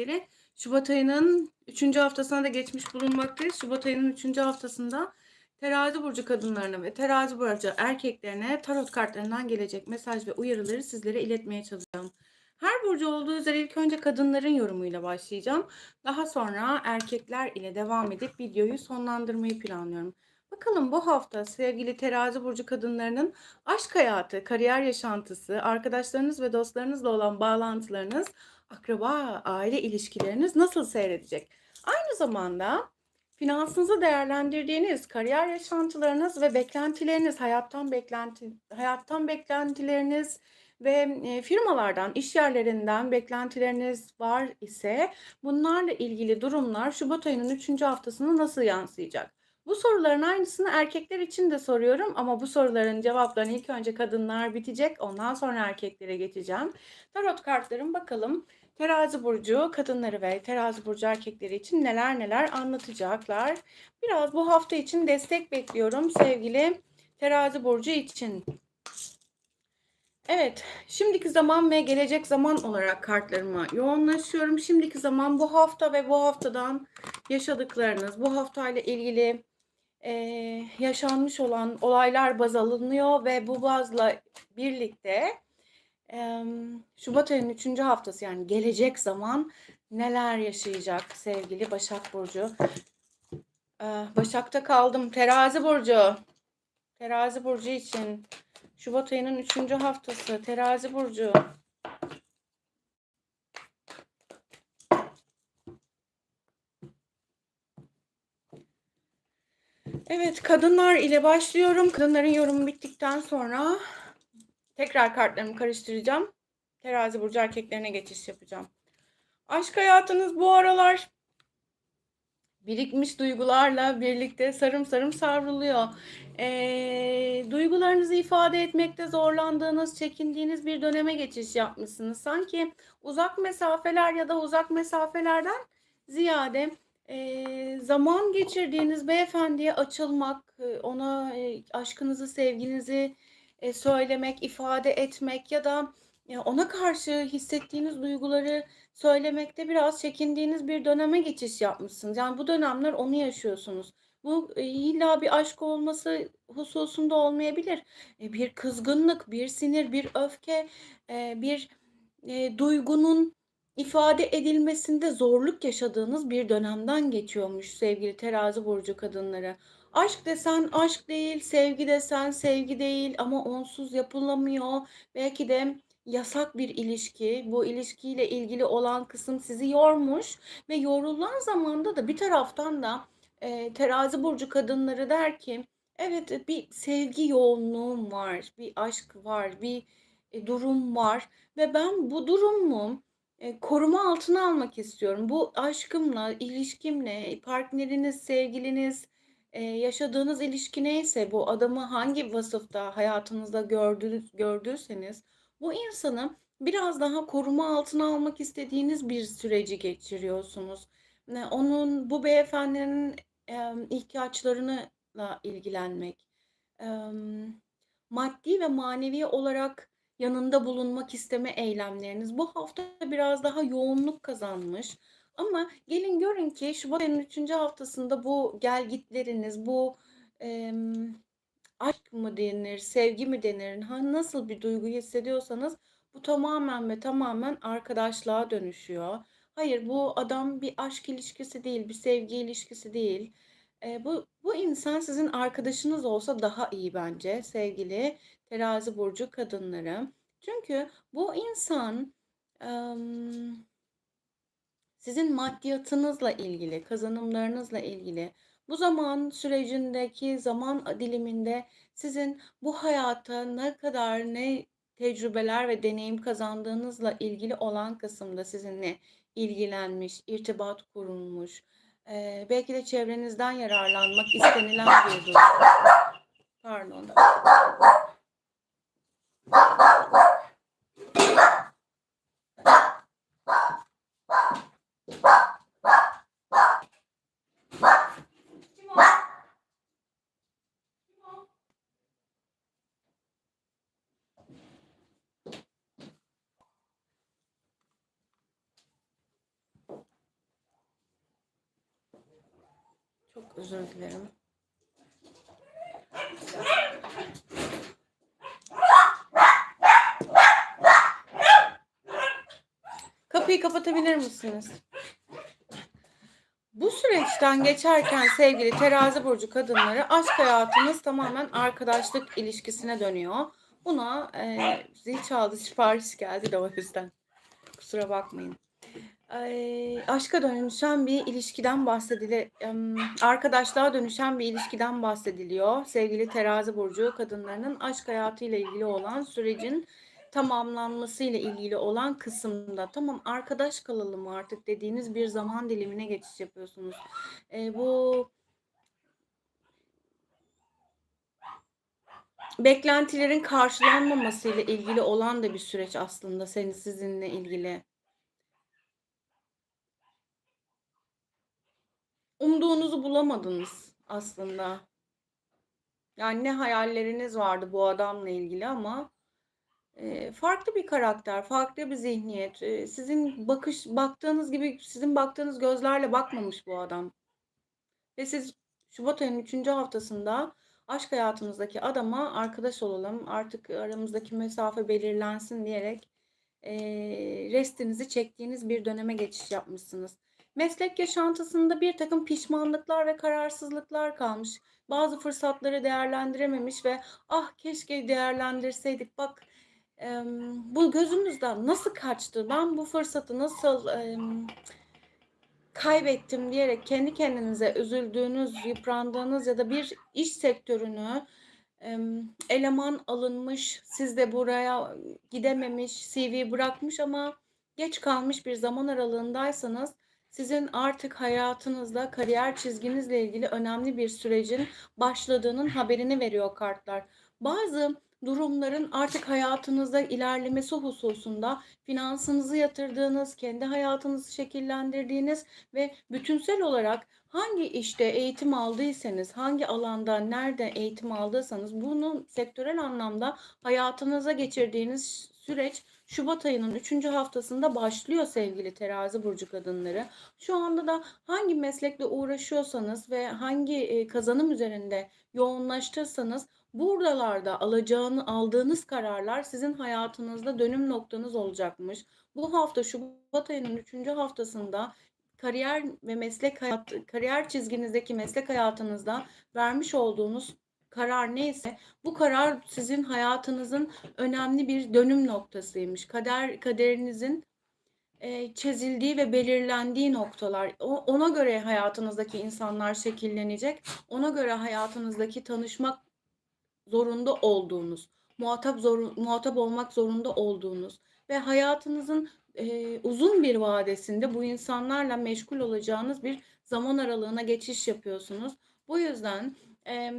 erkekleri. Şubat ayının 3. haftasına da geçmiş bulunmaktayız. Şubat ayının 3. haftasında terazi burcu kadınlarına ve terazi burcu erkeklerine tarot kartlarından gelecek mesaj ve uyarıları sizlere iletmeye çalışacağım. Her burcu olduğu üzere ilk önce kadınların yorumuyla başlayacağım. Daha sonra erkekler ile devam edip videoyu sonlandırmayı planlıyorum. Bakalım bu hafta sevgili terazi burcu kadınlarının aşk hayatı, kariyer yaşantısı, arkadaşlarınız ve dostlarınızla olan bağlantılarınız, akraba, aile ilişkileriniz nasıl seyredecek? Aynı zamanda finansınızı değerlendirdiğiniz kariyer yaşantılarınız ve beklentileriniz, hayattan beklenti hayattan beklentileriniz ve e, firmalardan, iş yerlerinden beklentileriniz var ise bunlarla ilgili durumlar Şubat ayının 3. haftasına nasıl yansıyacak? Bu soruların aynısını erkekler için de soruyorum ama bu soruların cevaplarını ilk önce kadınlar bitecek. Ondan sonra erkeklere geçeceğim. Tarot kartlarım bakalım terazi burcu kadınları ve terazi burcu erkekleri için neler neler anlatacaklar. Biraz bu hafta için destek bekliyorum sevgili terazi burcu için. Evet, şimdiki zaman ve gelecek zaman olarak kartlarıma yoğunlaşıyorum. Şimdiki zaman bu hafta ve bu haftadan yaşadıklarınız, bu haftayla ilgili e, yaşanmış olan olaylar baz alınıyor ve bu bazla birlikte Şubat ayının 3. haftası yani gelecek zaman neler yaşayacak sevgili Başak Burcu. E, Başak'ta kaldım. Terazi Burcu. Terazi Burcu için Şubat ayının 3. haftası. Terazi Burcu. Evet, kadınlar ile başlıyorum. Kadınların yorumu bittikten sonra tekrar kartlarımı karıştıracağım. Terazi burcu erkeklerine geçiş yapacağım. Aşk hayatınız bu aralar birikmiş duygularla birlikte sarım sarım savruluyor. Ee, duygularınızı ifade etmekte zorlandığınız, çekindiğiniz bir döneme geçiş yapmışsınız. Sanki uzak mesafeler ya da uzak mesafelerden ziyade e, zaman geçirdiğiniz beyefendiye açılmak, e, ona e, aşkınızı, sevginizi e, söylemek, ifade etmek ya da ya ona karşı hissettiğiniz duyguları söylemekte biraz çekindiğiniz bir döneme geçiş yapmışsınız. Yani bu dönemler onu yaşıyorsunuz. Bu e, illa bir aşk olması hususunda olmayabilir. E, bir kızgınlık, bir sinir, bir öfke, e, bir e, duygunun ifade edilmesinde zorluk yaşadığınız bir dönemden geçiyormuş sevgili terazi burcu kadınları. Aşk desen aşk değil, sevgi desen sevgi değil ama onsuz yapılamıyor. Belki de yasak bir ilişki. Bu ilişkiyle ilgili olan kısım sizi yormuş ve yorulan zamanda da bir taraftan da e, terazi burcu kadınları der ki evet bir sevgi yoğunluğum var, bir aşk var, bir e, durum var ve ben bu durumu e, koruma altına almak istiyorum. Bu aşkımla, ilişkimle, partneriniz, sevgiliniz, e, yaşadığınız ilişki neyse bu adamı hangi vasıfta hayatınızda gördünüz, gördüyseniz bu insanı biraz daha koruma altına almak istediğiniz bir süreci geçiriyorsunuz. E, onun bu beyefendinin e, ihtiyaçlarıyla ilgilenmek, e, maddi ve manevi olarak yanında bulunmak isteme eylemleriniz bu hafta biraz daha yoğunluk kazanmış. Ama gelin görün ki Şubat ayının 3. haftasında bu gelgitleriniz, bu e, aşk mı denir, sevgi mi denir, ha, nasıl bir duygu hissediyorsanız bu tamamen ve tamamen arkadaşlığa dönüşüyor. Hayır bu adam bir aşk ilişkisi değil, bir sevgi ilişkisi değil. E, bu, bu insan sizin arkadaşınız olsa daha iyi bence sevgili terazi burcu kadınları. Çünkü bu insan ım, sizin maddiyatınızla ilgili, kazanımlarınızla ilgili bu zaman sürecindeki zaman diliminde sizin bu hayata ne kadar ne tecrübeler ve deneyim kazandığınızla ilgili olan kısımda sizinle ilgilenmiş, irtibat kurulmuş, ee, belki de çevrenizden yararlanmak istenilen bir durum. Pardon. Çok özür dilerim. Kapıyı kapatabilir misiniz? Bu süreçten geçerken sevgili terazi burcu kadınları aşk hayatınız tamamen arkadaşlık ilişkisine dönüyor. Buna e, zil çaldı sipariş geldi de o yüzden. Kusura bakmayın. Ay, aşka dönüşen bir ilişkiden bahsediliyor. Arkadaşlığa dönüşen bir ilişkiden bahsediliyor. Sevgili terazi burcu kadınlarının aşk hayatıyla ilgili olan sürecin tamamlanması ile ilgili olan kısımda tamam arkadaş kalalım artık dediğiniz bir zaman dilimine geçiş yapıyorsunuz. E, bu beklentilerin karşılanmaması ile ilgili olan da bir süreç aslında senin sizinle ilgili. Umduğunuzu bulamadınız aslında. Yani ne hayalleriniz vardı bu adamla ilgili ama e, farklı bir karakter, farklı bir zihniyet. E, sizin bakış baktığınız gibi sizin baktığınız gözlerle bakmamış bu adam. Ve siz Şubat ayının 3. haftasında aşk hayatınızdaki adama arkadaş olalım, artık aramızdaki mesafe belirlensin diyerek e, restinizi çektiğiniz bir döneme geçiş yapmışsınız. Meslek yaşantısında bir takım pişmanlıklar ve kararsızlıklar kalmış. Bazı fırsatları değerlendirememiş ve ah keşke değerlendirseydik bak e, bu gözümüzden nasıl kaçtı ben bu fırsatı nasıl e, kaybettim diyerek kendi kendinize üzüldüğünüz, yıprandığınız ya da bir iş sektörünü eleman alınmış, siz de buraya gidememiş, CV bırakmış ama geç kalmış bir zaman aralığındaysanız sizin artık hayatınızda kariyer çizginizle ilgili önemli bir sürecin başladığının haberini veriyor kartlar. Bazı durumların artık hayatınızda ilerlemesi hususunda finansınızı yatırdığınız, kendi hayatınızı şekillendirdiğiniz ve bütünsel olarak hangi işte eğitim aldıysanız, hangi alanda, nerede eğitim aldıysanız bunun sektörel anlamda hayatınıza geçirdiğiniz süreç Şubat ayının 3. haftasında başlıyor sevgili terazi burcu kadınları. Şu anda da hangi meslekle uğraşıyorsanız ve hangi kazanım üzerinde yoğunlaştıysanız Buralarda alacağını aldığınız kararlar sizin hayatınızda dönüm noktanız olacakmış. Bu hafta Şubat ayının 3. haftasında kariyer ve meslek hayat kariyer çizginizdeki meslek hayatınızda vermiş olduğunuz karar neyse bu karar sizin hayatınızın önemli bir dönüm noktasıymış. Kader kaderinizin e, çizildiği ve belirlendiği noktalar. O, ona göre hayatınızdaki insanlar şekillenecek. Ona göre hayatınızdaki tanışmak zorunda olduğunuz, muhatap zor, muhatap olmak zorunda olduğunuz ve hayatınızın e, uzun bir vadesinde bu insanlarla meşgul olacağınız bir zaman aralığına geçiş yapıyorsunuz. Bu yüzden e,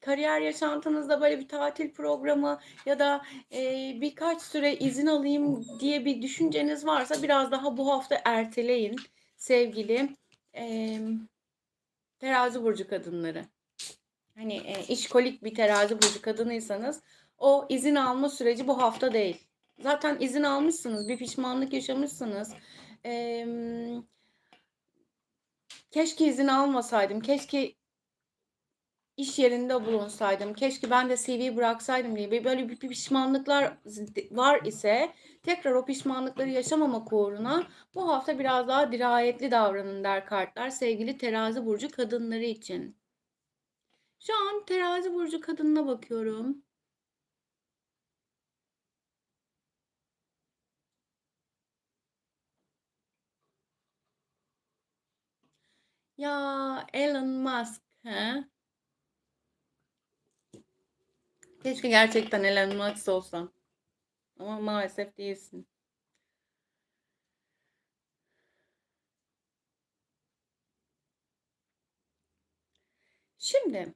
kariyer yaşantınızda böyle bir tatil programı ya da e, birkaç süre izin alayım diye bir düşünceniz varsa biraz daha bu hafta erteleyin sevgili e, terazi burcu kadınları hani e, işkolik bir terazi burcu kadınıysanız o izin alma süreci bu hafta değil. Zaten izin almışsınız, bir pişmanlık yaşamışsınız. Ee, keşke izin almasaydım, keşke iş yerinde bulunsaydım, keşke ben de CV bıraksaydım diye böyle bir pişmanlıklar var ise tekrar o pişmanlıkları yaşamamak uğruna bu hafta biraz daha dirayetli davranın der kartlar sevgili terazi burcu kadınları için. Şu an terazi burcu kadınına bakıyorum. Ya Elon Musk he? Keşke gerçekten Elon Musk olsan. Ama maalesef değilsin. Şimdi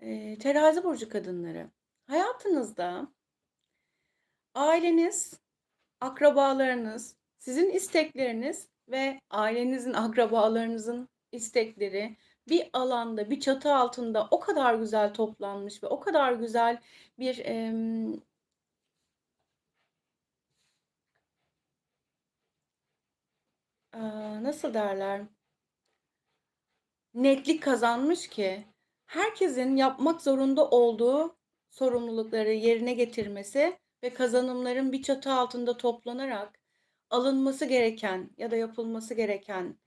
e, terazi burcu kadınları. Hayatınızda aileniz, akrabalarınız, sizin istekleriniz ve ailenizin, akrabalarınızın istekleri bir alanda, bir çatı altında o kadar güzel toplanmış ve o kadar güzel bir e, nasıl derler? netlik kazanmış ki herkesin yapmak zorunda olduğu sorumlulukları yerine getirmesi ve kazanımların bir çatı altında toplanarak alınması gereken ya da yapılması gereken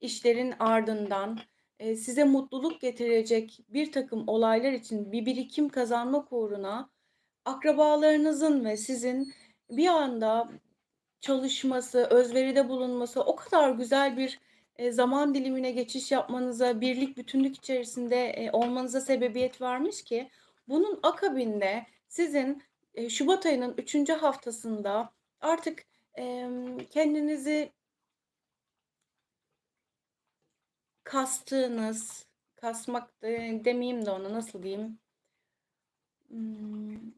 işlerin ardından e, size mutluluk getirecek bir takım olaylar için bir birikim kazanmak uğruna akrabalarınızın ve sizin bir anda çalışması, özveride bulunması o kadar güzel bir e, zaman dilimine geçiş yapmanıza, birlik, bütünlük içerisinde e, olmanıza sebebiyet vermiş ki bunun akabinde sizin e, Şubat ayının 3. haftasında artık kendinizi kastığınız, kasmak de, demeyeyim de ona nasıl diyeyim? Hmm,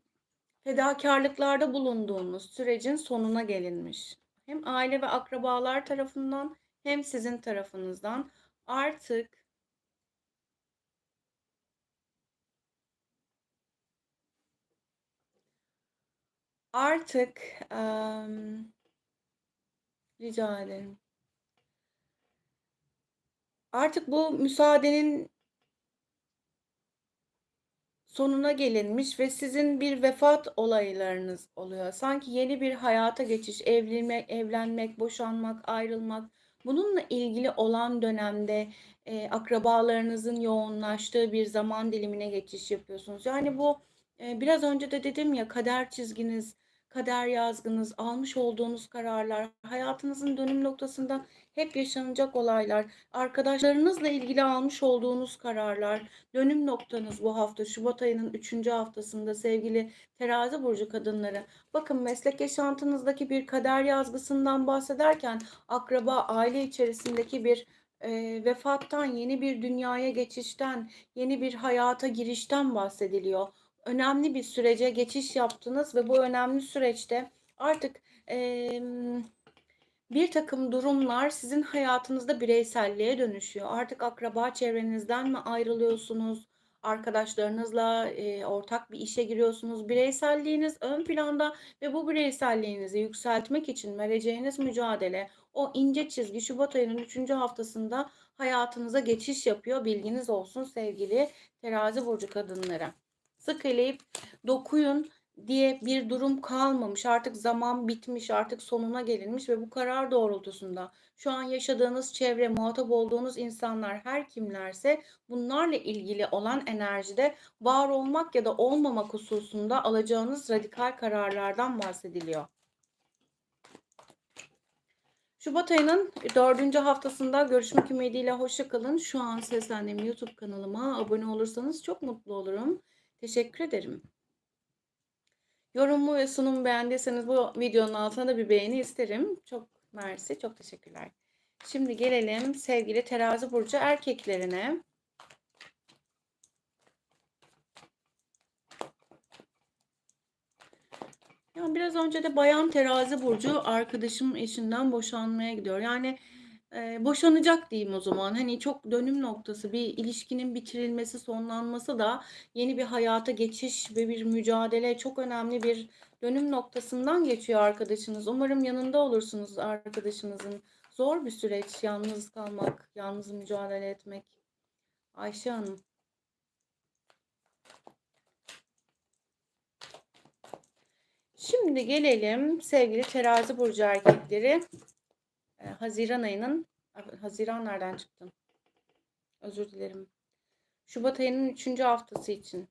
fedakarlıklarda bulunduğunuz sürecin sonuna gelinmiş. Hem aile ve akrabalar tarafından hem sizin tarafınızdan artık artık em, rica ederim. Artık bu müsaadenin sonuna gelinmiş ve sizin bir vefat olaylarınız oluyor. Sanki yeni bir hayata geçiş, evlenmek, evlenmek, boşanmak, ayrılmak bununla ilgili olan dönemde e, akrabalarınızın yoğunlaştığı bir zaman dilimine geçiş yapıyorsunuz. Yani bu e, biraz önce de dedim ya kader çizginiz, kader yazgınız, almış olduğunuz kararlar, hayatınızın dönüm noktasında hep yaşanacak olaylar, arkadaşlarınızla ilgili almış olduğunuz kararlar, dönüm noktanız bu hafta Şubat ayının 3. haftasında sevgili terazi burcu kadınları. Bakın meslek yaşantınızdaki bir kader yazgısından bahsederken akraba aile içerisindeki bir e, vefattan, yeni bir dünyaya geçişten, yeni bir hayata girişten bahsediliyor önemli bir sürece geçiş yaptınız ve bu önemli süreçte artık e, bir takım durumlar sizin hayatınızda bireyselliğe dönüşüyor. Artık akraba çevrenizden mi ayrılıyorsunuz? Arkadaşlarınızla e, ortak bir işe giriyorsunuz. Bireyselliğiniz ön planda ve bu bireyselliğinizi yükseltmek için vereceğiniz mücadele o ince çizgi Şubat ayının 3. haftasında hayatınıza geçiş yapıyor. Bilginiz olsun sevgili terazi burcu kadınları sık eleyip dokuyun diye bir durum kalmamış. Artık zaman bitmiş, artık sonuna gelinmiş ve bu karar doğrultusunda şu an yaşadığınız çevre, muhatap olduğunuz insanlar her kimlerse bunlarla ilgili olan enerjide var olmak ya da olmamak hususunda alacağınız radikal kararlardan bahsediliyor. Şubat ayının dördüncü haftasında görüşmek ümidiyle hoşçakalın. Şu an seslendiğim YouTube kanalıma abone olursanız çok mutlu olurum. Teşekkür ederim. Yorumu ve sunumu beğendiyseniz bu videonun altına da bir beğeni isterim. Çok mersi, çok teşekkürler. Şimdi gelelim sevgili terazi burcu erkeklerine. Ya biraz önce de bayan terazi burcu arkadaşım eşinden boşanmaya gidiyor. Yani boşanacak diyeyim o zaman. Hani çok dönüm noktası bir ilişkinin bitirilmesi, sonlanması da yeni bir hayata geçiş ve bir mücadele çok önemli bir dönüm noktasından geçiyor arkadaşınız. Umarım yanında olursunuz arkadaşınızın. Zor bir süreç yalnız kalmak, yalnız mücadele etmek. Ayşe Hanım. Şimdi gelelim sevgili terazi burcu erkekleri. Ee, Haziran ayının Haziran nereden çıktı? Özür dilerim. Şubat ayının 3. haftası için.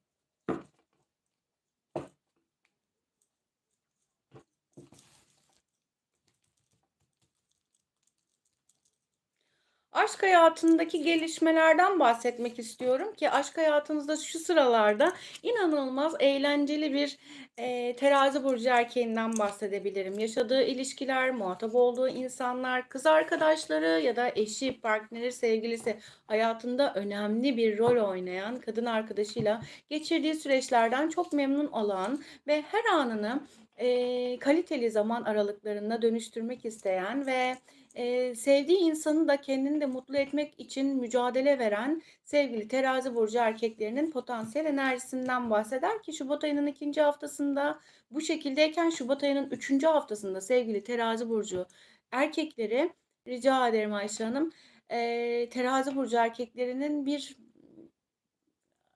Aşk hayatındaki gelişmelerden bahsetmek istiyorum ki aşk hayatınızda şu sıralarda inanılmaz eğlenceli bir e, terazi burcu erkeğinden bahsedebilirim. Yaşadığı ilişkiler, muhatap olduğu insanlar, kız arkadaşları ya da eşi, partneri, sevgilisi hayatında önemli bir rol oynayan kadın arkadaşıyla geçirdiği süreçlerden çok memnun olan ve her anını e, kaliteli zaman aralıklarına dönüştürmek isteyen ve e, sevdiği insanı da kendini de mutlu etmek için mücadele veren sevgili terazi burcu erkeklerinin potansiyel enerjisinden bahseder ki Şubat ayının ikinci haftasında bu şekildeyken Şubat ayının üçüncü haftasında sevgili terazi burcu erkekleri rica ederim Ayşe Hanım eee, terazi burcu erkeklerinin bir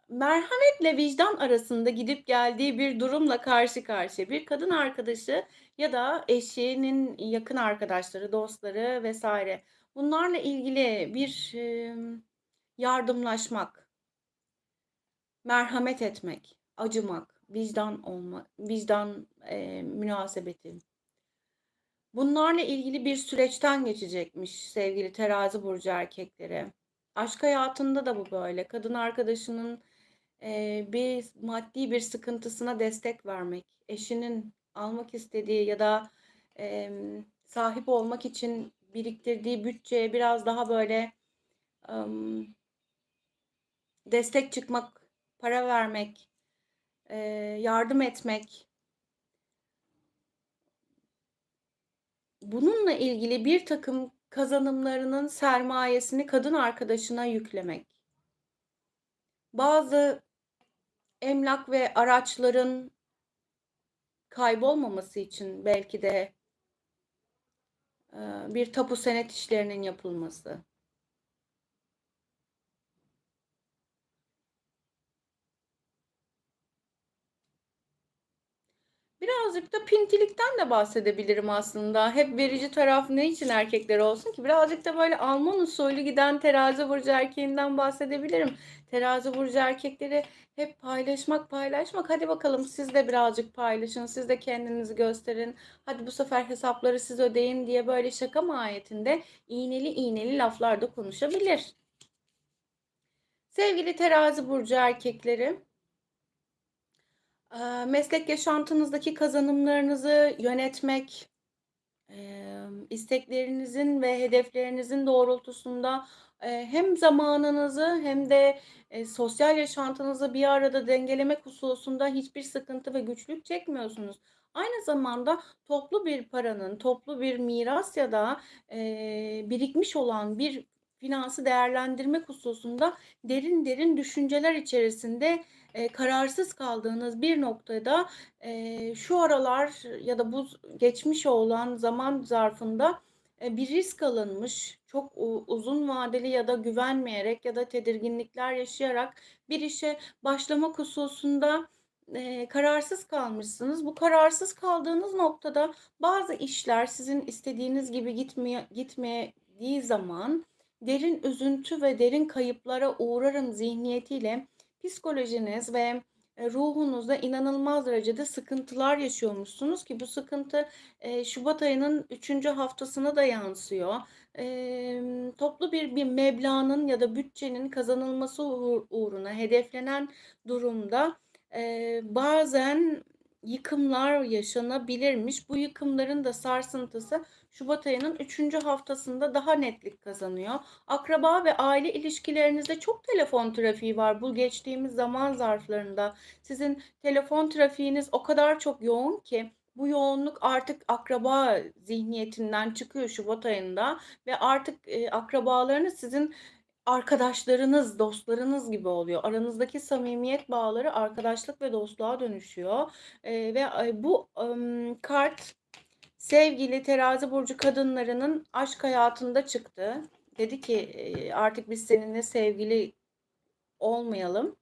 merhametle vicdan arasında gidip geldiği bir durumla karşı karşıya. Bir kadın arkadaşı ya da eşinin yakın arkadaşları, dostları vs. bunlarla ilgili bir, yardımlaşmak, merhamet etmek, acımak, vicdan olma vicdan, eee, münasebeti. Bunlarla ilgili bir süreçten geçecekmiş sevgili terazi burcu erkekleri. Aşk hayatında da bu böyle. Kadın arkadaşının, eee, bir maddi bir sıkıntısına destek vermek, eşinin almak istediği ya da, emm, sahip olmak için biriktirdiği bütçeye biraz daha böyle, emm destek çıkmak, para vermek, eee, yardım etmek bununla ilgili birtakım kazanımlarının sermayesini kadın arkadaşına yüklemek. Bazı emlak ve araçların kaybolmaması için belki de bir tapu senet işlerinin yapılması. Birazcık da pintilikten de bahsedebilirim aslında. Hep verici taraf ne için erkekler olsun ki? Birazcık da böyle Alman usulü giden terazi burcu erkeğinden bahsedebilirim. Terazi burcu erkekleri hep paylaşmak, paylaşmak. Hadi bakalım siz de birazcık paylaşın, siz de kendinizi gösterin. Hadi bu sefer hesapları siz ödeyin diye böyle şaka mahiyetinde iğneli iğneli laflar da konuşabilir. Sevgili terazi burcu erkekleri, meslek yaşantınızdaki kazanımlarınızı yönetmek, isteklerinizin ve hedeflerinizin doğrultusunda, hem zamanınızı hem de, eee, sosyal yaşantınızı bir arada dengelemek hususunda hiçbir sıkıntı ve güçlük çekmiyorsunuz. Aynı zamanda toplu bir paranın, toplu bir miras ya da, birikmiş olan bir finansı değerlendirmek hususunda derin derin düşünceler içerisinde, eee, kararsız kaldığınız bir noktada, eee, şu aralar ya da bu geçmiş olan zaman zarfında, eee, bir risk alınmış, çok uzun vadeli ya da güvenmeyerek ya da tedirginlikler yaşayarak bir işe başlamak hususunda, eee, kararsız kalmışsınız. Bu kararsız kaldığınız noktada bazı işler sizin istediğiniz gibi gitmeye gitmediği zaman derin üzüntü ve derin kayıplara uğrarım zihniyetiyle psikolojiniz ve, eee, ruhunuzda inanılmaz derecede sıkıntılar yaşıyormuşsunuz ki bu sıkıntı, eee, şubat ayının 3. haftasına da yansıyor. Emm, toplu bir bir meblağın ya da bütçenin kazanılması uğ uğruna hedeflenen durumda, eee, bazen yıkımlar yaşanabilirmiş. Bu yıkımların da sarsıntısı şubat ayının 3. haftasında daha netlik kazanıyor. Akraba ve aile ilişkilerinizde çok telefon trafiği var bu geçtiğimiz zaman zarflarında. Sizin telefon trafiğiniz o kadar çok yoğun ki bu yoğunluk artık akraba zihniyetinden çıkıyor şubat ayında ve artık, eee, akrabalarınız sizin arkadaşlarınız, dostlarınız gibi oluyor. Aranızdaki samimiyet bağları arkadaşlık ve dostluğa dönüşüyor, eee, ve, ay bu, ımm, kart sevgili terazi burcu kadınlarının aşk hayatında çıktı. Dedi ki, eee, "Artık biz seninle sevgili olmayalım,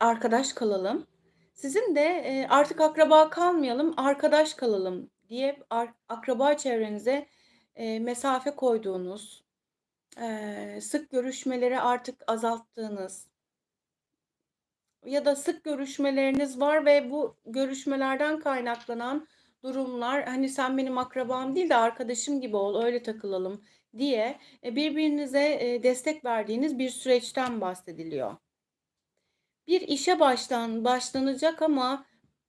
arkadaş kalalım." Sizin de, eee, "Artık akraba kalmayalım, arkadaş kalalım." diye akraba çevrenize, eee, mesafe koyduğunuz, eee, sık görüşmeleri artık azalttığınız ya da sık görüşmeleriniz var ve bu görüşmelerden kaynaklanan durumlar, hani, "Sen benim akrabam değil de arkadaşım gibi ol, öyle takılalım." diye, eee, birbirinize, eee, destek verdiğiniz bir süreçten bahsediliyor. Bir işe başlan başlanacak ama,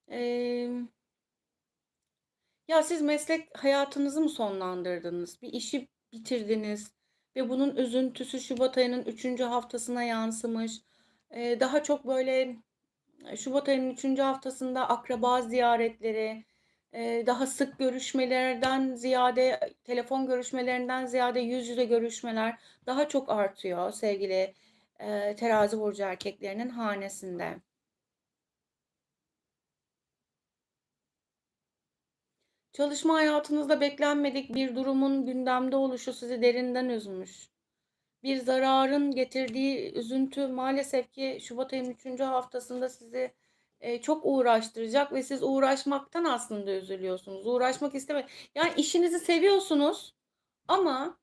emm ya, siz meslek hayatınızı mı sonlandırdınız? Bir işi bitirdiniz ve bunun üzüntüsü şubat ayının 3. haftasına yansımış. Eee, daha çok, böyle, eee, şubat ayının 3. haftasında akraba ziyaretleri, daha sık görüşmelerden ziyade, telefon görüşmelerinden ziyade yüz yüze görüşmeler daha çok artıyor sevgili, eee, terazi burcu erkeklerinin hanesinde. Çalışma hayatınızda beklenmedik bir durumun gündemde oluşu sizi derinden üzmüş. bir zararın getirdiği üzüntü maalesef ki Şubat ayının 3. haftasında sizi e, çok uğraştıracak ve siz uğraşmaktan aslında üzülüyorsunuz. Uğraşmak isteme. Yani işinizi seviyorsunuz ama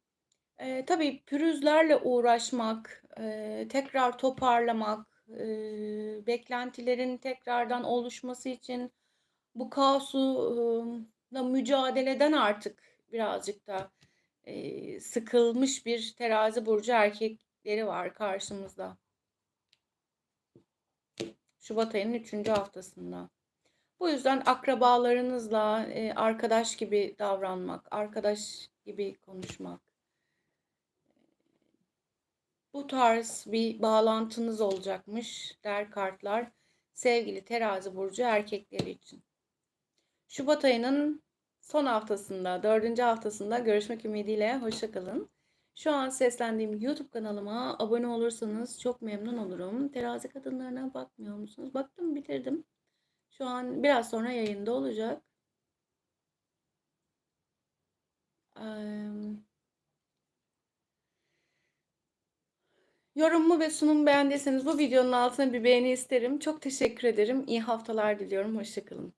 e, tabii pürüzlerle uğraşmak, e, tekrar toparlamak, e, beklentilerin tekrardan oluşması için bu kaosla mücadeleden artık birazcık da e, sıkılmış bir terazi burcu erkekleri var karşımızda. Şubat ayının 3. haftasında. Bu yüzden akrabalarınızla e, arkadaş gibi davranmak, arkadaş gibi konuşmak. Bu tarz bir bağlantınız olacakmış der kartlar sevgili terazi burcu erkekleri için. Şubat ayının son haftasında, dördüncü haftasında görüşmek ümidiyle hoşçakalın. Şu an seslendiğim YouTube kanalıma abone olursanız çok memnun olurum. Terazi kadınlarına bakmıyor musunuz? Baktım bitirdim. Şu an biraz sonra yayında olacak. Eee, Yorumumu ve sunumu beğendiyseniz bu videonun altına bir beğeni isterim. Çok teşekkür ederim. İyi haftalar diliyorum. Hoşçakalın.